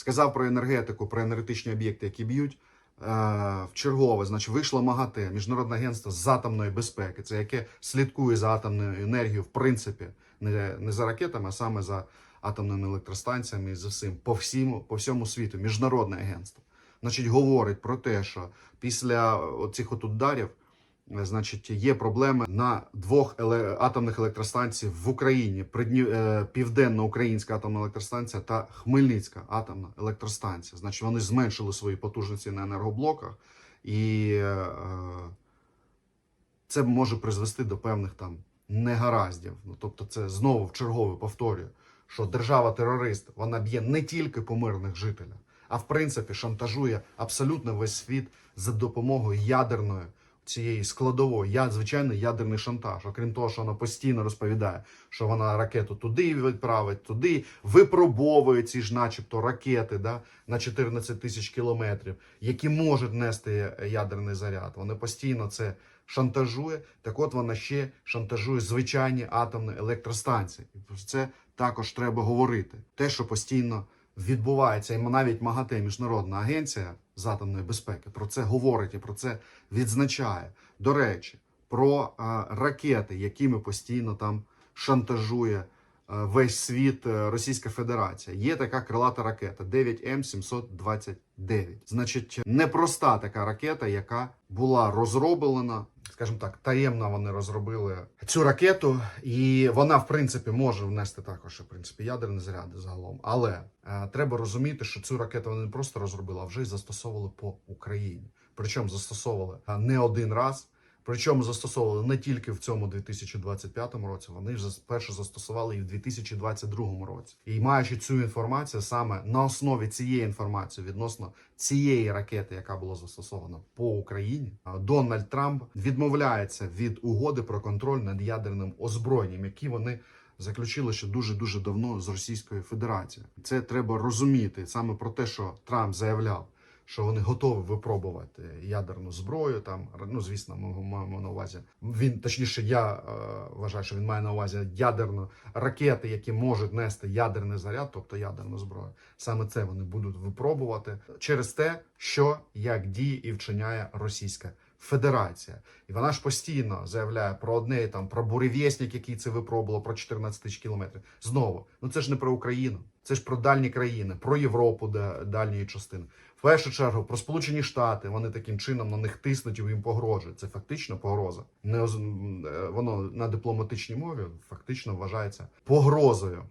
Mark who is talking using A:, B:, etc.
A: сказав про енергетику, про енергетичні об'єкти, які б'ють. Е, В чергове, значить, вийшло МАГАТЕ, Міжнародне агентство з атомної безпеки, це яке слідкує за атомною енергією, в принципі, не, не за ракетами, а саме за атомними електростанціями і за всім по всьому, по всьому світу. Міжнародне агентство. Значить, говорить про те, що після оцих от ударів, значить, є проблеми на двох атомних електростанціях в Україні: Придні- е, Південно-Українська атомна електростанція та Хмельницька атомна електростанція. Значить, вони зменшили свої потужності на енергоблоках, і е, це може призвести до певних там негараздів. Ну, тобто, це знову в чергове повторюю, що держава-терорист вона б'є не тільки по мирних жителях, а в принципі шантажує абсолютно весь світ за допомогою ядерної цієї складової, я звичайний ядерний шантаж. Окрім того, що вона постійно розповідає, що вона ракету туди відправить, туди випробовує ці ж, начебто, ракети да, на 14 тисяч кілометрів, які можуть нести ядерний заряд. Вони постійно це шантажує. Так от вона ще шантажує звичайні атомні електростанції. І про це також треба говорити. Те, що постійно відбувається, і навіть МАГАТЕ, міжнародна агенція з атомної безпеки, про це говорить і про це відзначає. До речі, про а, ракети, якими постійно там шантажує весь світ е, Російська Федерація. Є така крилата ракета 9М729. Значить, непроста така ракета, яка була розроблена. Скажімо так, таємно вони розробили цю ракету, і вона, в принципі, може внести також в принципі ядерні заряди загалом. Але е, треба розуміти, що цю ракету вони не просто розробили, а вже й застосовували по Україні. Причому застосовували е, не один раз. Причому застосовували не тільки в цьому 2025 році, вони ж перше застосували і в 2022 році. І маючи цю інформацію, саме на основі цієї інформації відносно цієї ракети, яка була застосована по Україні, Дональд Трамп відмовляється від угоди про контроль над ядерним озброєнням, які вони заключили ще дуже дуже давно з Російською Федерацією. Це треба розуміти саме про те, що Трамп заявляв що вони готові випробувати ядерну зброю. Там ну звісно, ми маємо на увазі. Він точніше, я е, вважаю, що він має на увазі ядерну ракети, які можуть нести ядерний заряд, тобто ядерну зброю. Саме це вони будуть випробувати через те, що як діє і вчиняє Російська. Федерація, і вона ж постійно заявляє про одне там про буревісник, який це випробувало, про 14 тисяч кілометрів. Знову, ну це ж не про Україну, це ж про дальні країни, про Європу, де дальньої частини. В першу чергу про Сполучені Штати вони таким чином на них тиснуть і їм погрожують. Це фактично погроза. Не е, воно на дипломатичній мові фактично вважається погрозою.